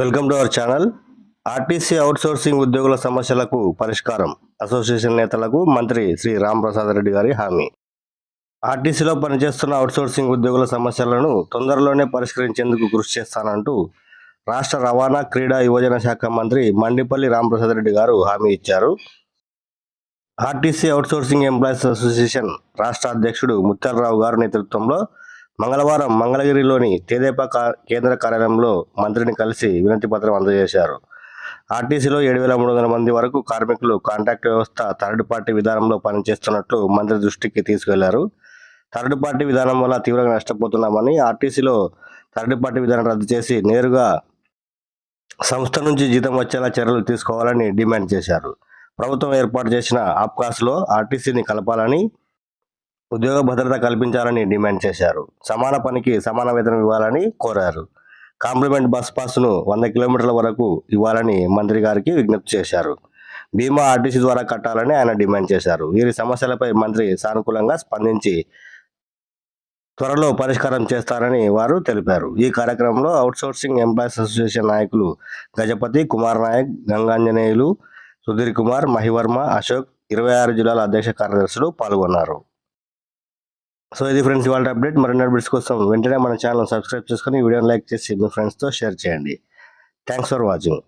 Welcome to our channel. RTC outsourcing ఉద్యోగుల సమస్యలకు పరిష్కారం. అసోసియేషన్ నేతలకు మంత్రి శ్రీ రాంప్రసాద్ రెడ్డి గారి హామీ. ఆర్టీసీలో పనిచేస్తున్న అవుట్సోర్సింగ్ ఉద్యోగుల సమస్యలను తొందరలోనే పరిష్కరించేందుకు కృషి చేస్తానంటూ రాష్ట్ర రవాణా క్రీడా యువజన శాఖ మంత్రి మండిపల్లి రాంప్రసాద్ రెడ్డి గారు హామీ ఇచ్చారు. ఆర్టీసీ అవుట్సోర్సింగ్ ఎంప్లాయీస్ అసోసియేషన్ రాష్ట్ర అధ్యక్షుడు ముత్యాలరావు గారి నేతృత్వంలో మంగళవారం మంగళగిరిలోని తేదేపా కేంద్ర కార్యాలయంలో మంత్రిని కలిసి వినతి పత్రం అందజేశారు. ఆర్టీసీలో ఏడు వేల మూడు వందల మంది వరకు కార్మికులు కాంట్రాక్ట్ వ్యవస్థ థర్డ్ పార్టీ విధానంలో పనిచేస్తున్నట్లు మంత్రి దృష్టికి తీసుకెళ్ళారు. థర్డ్ పార్టీ విధానం వల్ల తీవ్రంగా నష్టపోతున్నామని ఆర్టీసీలో థర్డ్ పార్టీ విధానం రద్దు చేసి నేరుగా సంస్థ నుంచి జీతం వచ్చేలా చర్యలు తీసుకోవాలని డిమాండ్ చేశారు. ప్రభుత్వం ఏర్పాటు చేసిన ఆప్కాస్లో ఆర్టీసీని కలపాలని ఉద్యోగ భద్రత కల్పించాలని డిమాండ్ చేశారు. సమాన పనికి సమాన వేతనం ఇవ్వాలని కోరారు. కాంప్లిమెంట్ బస్ పాస్ను వంద కిలోమీటర్ల వరకు ఇవ్వాలని మంత్రి గారికి విజ్ఞప్తి చేశారు. బీమా ఆర్టీసీ ద్వారా కట్టాలని ఆయన డిమాండ్ చేశారు. వీరి సమస్యలపై మంత్రి సానుకూలంగా స్పందించి త్వరలో పరిష్కారం చేస్తారని వారు తెలిపారు. ఈ కార్యక్రమంలో అవుట్సోర్సింగ్ ఎంప్లాయీస్ అసోసియేషన్ నాయకులు గజపతి కుమార్ నాయక్ గంగాంజనేయులు సుధీర్ కుమార్ మహివర్మ అశోక్ ఇరవై ఆరు జిల్లాల అధ్యక్ష కార్యదర్శులు పాల్గొన్నారు. సో ఇది ఫ్రెండ్స్ ఇవాళ అప్డేట్. మరిన్ని అప్డేట్స్ కోసం వెంటనే మన ఛానల్ సబ్స్క్రైబ్ చేసుకొని వీడియోని లైక్ చేసి మీ ఫ్రెండ్స్తో షేర్ చేయండి. Thanks for watching